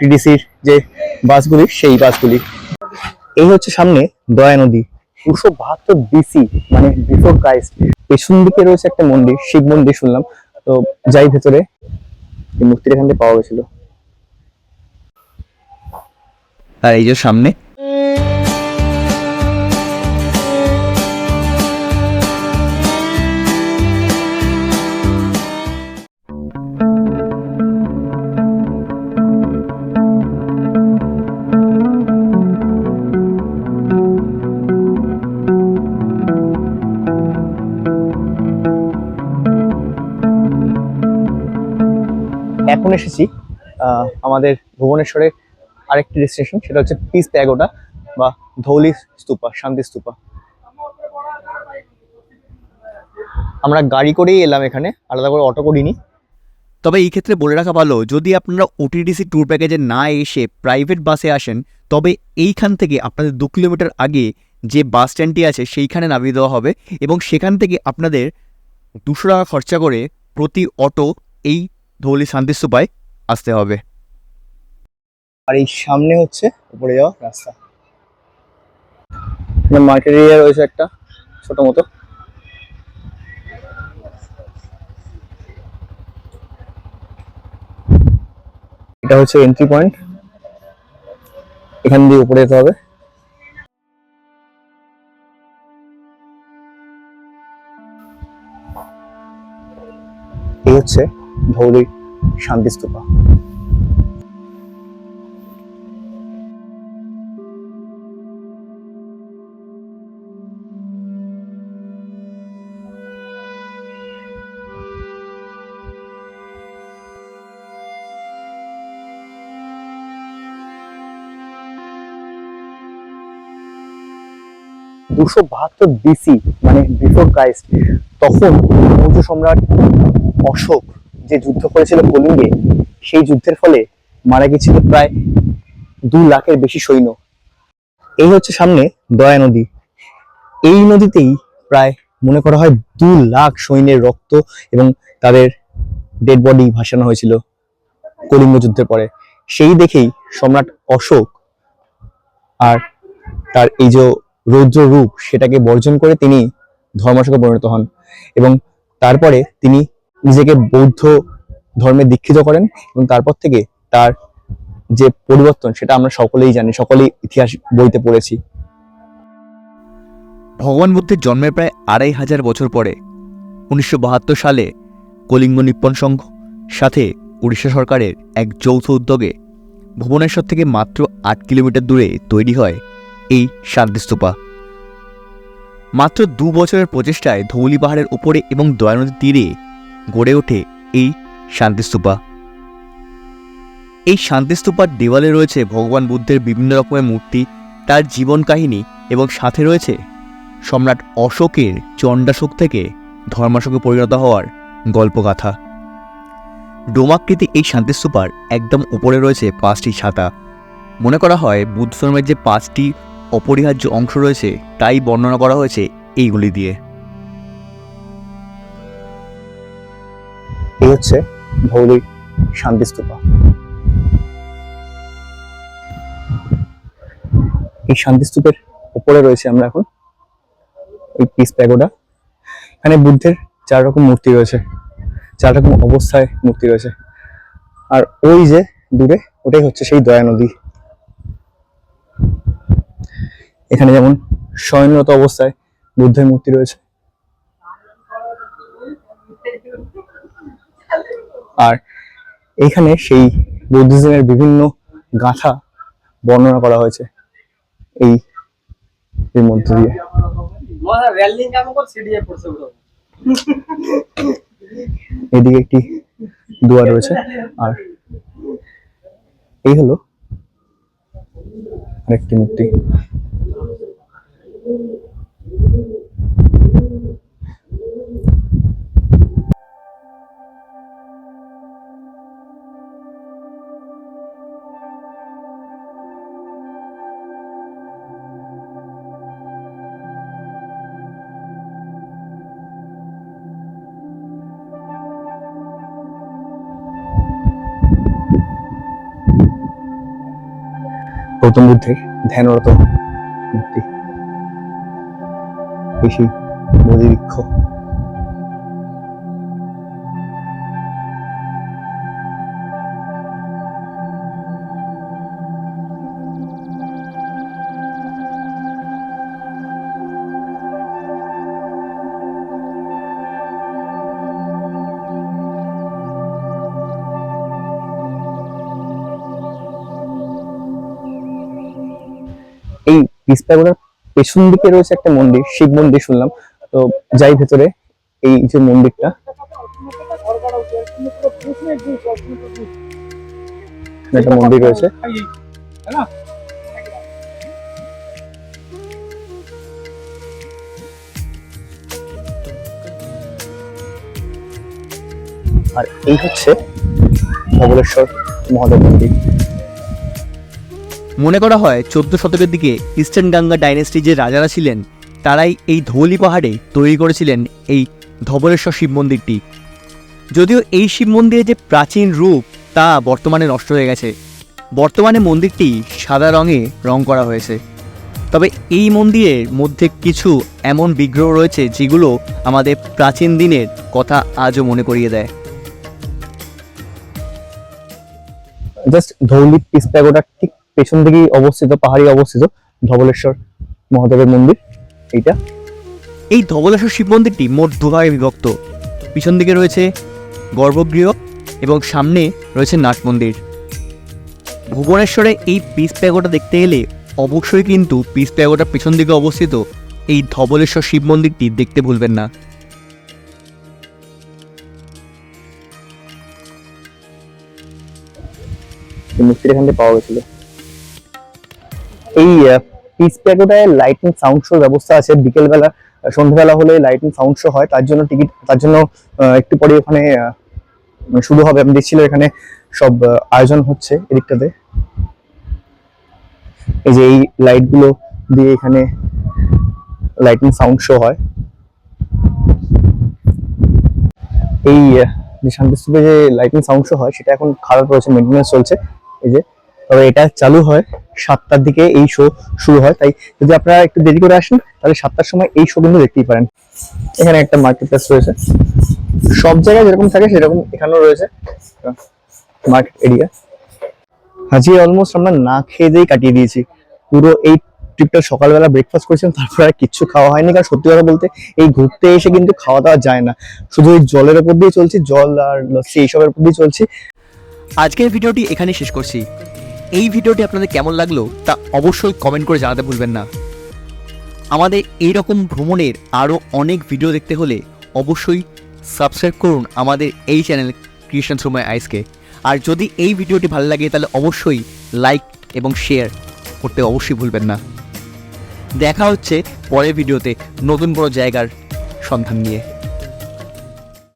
টিডিসির যে বাসগুলি, সেই বাসগুলি। এই হচ্ছে সামনে দয়া নদী। দুশো বাহাত্তর বিসি মানে বিফোর ক্রাইস্ট পেছন দিকে রয়েছে একটা মন্দির, শিব মন্দির শুনলাম। তো যাই ভেতরে, এই মূর্তিটা এখান থেকে পাওয়া গেছিল। আর এই যে সামনে এখন এসেছি আমাদের ভুবনেশ্বরের আরেকটি ডেস্টিনেশন সেটা হচ্ছে পিস প্যাগোডা বা ধৌলি স্তূপা, শান্তি স্তূপা। আমরা গাড়ি করেই এলাম এখানে, আলাদা করে অটো করিনি। তবে এই ক্ষেত্রে বলে রাখা ভালো, যদি আপনারা ওটিডিসি ট্যুর প্যাকেজে না এসে প্রাইভেট বাসে আসেন, তবে এইখান থেকে আপনাদের দু কিলোমিটার আগে যে বাস স্ট্যান্ডটি আছে, সেইখানে নামিয়ে দেওয়া হবে এবং সেখান থেকে আপনাদের দুশো টাকা খরচা করে প্রতি অটো এই ধৌলি শান্তিস্তূপায় আসতে হবে। আর এই সামনে হচ্ছে উপরে যাওয়া রাস্তা। মার্কেট এরিয়া রয়েছে একটা, ছোট মতো। এটা হচ্ছে এন্ট্রি পয়েন্ট এখান দিয়ে উপরে যেতে হবে। এই হচ্ছে ধৌলি শান্তি স্তূপা দুশো বাহাত্তর বিসি মানে বিফোর ক্রাইস্ট তখন মৌর্য সম্রাট অশোক যে যুদ্ধ করেছিল কলিঙ্গে সেই যুদ্ধের ফলে মারা গেছিল প্রায় দু লাখের বেশি সৈন্য। এই হচ্ছে সামনে দয়া নদী। এই নদীতেই প্রায় মনে করা হয় দু লাখ সৈন্যের রক্ত এবং তাদের ডেড বডি ভাসানো হয়েছিল কলিঙ্গ যুদ্ধের পরে। সেই দেখেই সম্রাট অশোক আর তার এই যে রৌদ্র রূপ, সেটাকে বর্জন করে তিনি ধর্মাশোকে পরিণত হন এবং তারপরে তিনি নিজেকে বৌদ্ধ ধর্মে দীক্ষিত করেন এবং তারপর থেকে তার যে পরিবর্তন, সেটা আমরা সকলেই জানি, সকলেই ইতিহাস বইতে পড়েছি। ভগবান বুদ্ধের জন্মের প্রায় আড়াই হাজার বছর পরে, উনিশশো বাহাত্তর সালে কলিঙ্গ নিপ্পন সংঘ, সাথে উড়িষ্যা সরকারের এক যৌথ উদ্যোগে ভুবনেশ্বর থেকে মাত্র আট কিলোমিটার দূরে তৈরি হয় এই শান্তিস্তূপা মাত্র দু বছরের প্রচেষ্টায় ধৌলি পাহাড়ের উপরে এবং দয়ানদীর তীরে গড়ে ওঠে এই শান্তিস্তূপা এই শান্তিস্তূপার দেওয়ালে রয়েছে ভগবান বুদ্ধের বিভিন্ন রকমের মূর্তি, তার জীবন কাহিনী এবং সাথে রয়েছে সম্রাট অশোকের চণ্ডাশোক থেকে ধর্মাশোকে পরিণত হওয়ার গল্পগাথা। ডোমাকৃতি এই শান্তিস্তূপার একদম উপরে রয়েছে পাঁচটি ছাতা। মনে করা হয় বুদ্ধ ধর্মের যে পাঁচটি অপরিহার্য অংশ রয়েছে, তাই বর্ণনা করা হয়েছে এইগুলি দিয়ে। এই হচ্ছে ধৌলি শান্তি স্তূপা এই শান্তি স্তূপের উপরে রয়েছে আমরা এখন এই পিস প্যাগোডা এখানে বুদ্ধের চার রকম মূর্তি রয়েছে, চার রকম অবস্থায় মূর্তি রয়েছে। আর ওই যে দূরে ওটাই হচ্ছে সেই দয়া নদী। এখানে যেমন শয়নরত অবস্থায় বুদ্ধের মূর্তি রয়েছে আর এইখানে সেই বুদ্ধিজমের বিভিন্ন গাথা বর্ণনা করা হয়েছে এই এর মধ্যে দিয়ে। এদিকে একটি দুয়ার রয়েছে আর এই হলো আরেকটি মূর্তি। গৌতম বুদ্ধের ধ্যানরত মূর্তি। বেশি বৃক্ষ। এই পেছন দিকে রয়েছে একটা মন্দির, শিব মন্দির শুনলাম। তো যাই ভেতরে, এই যে মন্দিরটা। একটা মন্দির রয়েছে। আর এই হচ্ছে ধবলেশ্বর মহাদেব মন্দির। মনে করা হয় চোদ্দ শতকের দিকে ইস্টার্ন গাঙ্গা ডাইনেস্টি যে রাজারা ছিলেন, তারাই এই ধৌলি পাহাড়ে তৈরি করেছিলেন এই ধবলেশ্বর শিব মন্দিরটি। যদিও এই শিব মন্দিরের যে প্রাচীন রূপ, তা বর্তমানে নষ্ট হয়ে গেছে। বর্তমানে মন্দিরটি সাদা রঙে রং করা হয়েছে। তবে এই মন্দিরের মধ্যে কিছু এমন বিগ্রহ রয়েছে, যেগুলো আমাদের প্রাচীন দিনের কথা আজও মনে করিয়ে দেয়। জাস্ট ধৌলি পিস ঠিক পেছন দিকেই অবস্থিত পাহাড়ি অবস্থিত ধবলেশ্বর মহাদেবের মন্দির এইটা। এই ধবলেশ্বর শিব মন্দিরটি মোট দুভাগে বিভক্ত। পিছন দিকে রয়েছে গর্ভগৃহ এবং সামনে রয়েছে নাট মন্দির। ভুবনেশ্বরে এই পিস প্যাগোটা দেখতে গেলে অবশ্যই কিন্তু পিস প্যাগোটার পিছন দিকে অবস্থিত এই ধবলেশ্বর শিব মন্দিরটি দেখতে ভুলবেন না। এই এখান থেকে পাওয়া গেছিল। এই পিস প্যাগোডায় লাইটিং সাউন্ড শোর ব্যবস্থা আছে। বিকেলবেলা সন্ধ্যাবেলা হলে লাইটিং সাউন্ড শো হয়। তার জন্য টিকিট তার জন্য একটু পরে ওখানে শুরু হবে। আমি দেখছিল এখানে সব আয়োজন হচ্ছে এদিকটাতে। এই যে এই লাইটগুলো দিয়ে এখানে লাইটিং সাউন্ড শো হয়। এই যে শান্তিস্তূপে যে লাইটিং সাউন্ড শো হয়, সেটা এখন খারাপ রয়েছে মেনটেন্যান্স চলছে। এই যে, তবে এটা চালু হয়। সাতটার দিকে এই শো শুরু হয়। তাই যদি আপনারা একটু দেরি করে আসেন, তাহলে সাতটার সময় এই শো কিন্তু দেখতেই পারেন। এখানে একটা মার্কেট প্লেস রয়েছে। সব জায়গায় যেরকম থাকে, সেরকম এখানেও রয়েছে। মার্কেট এরিয়া আজকে অলমোস্ট আমরা না খেয়ে দিয়েই কাটিয়ে দিয়েছি। পুরো এই ট্রিপটা সকালবেলা ব্রেকফাস্ট করেছিলাম, তারপর আর কিচ্ছু খাওয়া হয়নি। কারণ সত্যি কথা বলতে, এই ঘুরতে এসে কিন্তু খাওয়া দাওয়া যায় না। শুধু এই জলের উপর দিয়ে চলছি, জল আর লস্যি এইসবের উপর দিয়ে চলছি। আজকের ভিডিওটি এখানে শেষ করছি। এই ভিডিওটি আপনাদের কেমন লাগল তা অবশ্যই কমেন্ট করে জানাতে ভুলবেন না। আমাদের এই রকম ভ্রমণের আরও অনেক ভিডিও দেখতে হলে অবশ্যই সাবস্ক্রাইব করুন আমাদের এই চ্যানেল ক্রিয়েশন সময় আইসকে আর যদি এই ভিডিওটি ভালো লাগে তাহলে অবশ্যই লাইক এবং শেয়ার করতে অবশ্যই ভুলবেন না। দেখা হচ্ছে পরের ভিডিওতে নতুন বড় জায়গার সন্ধান নিয়ে।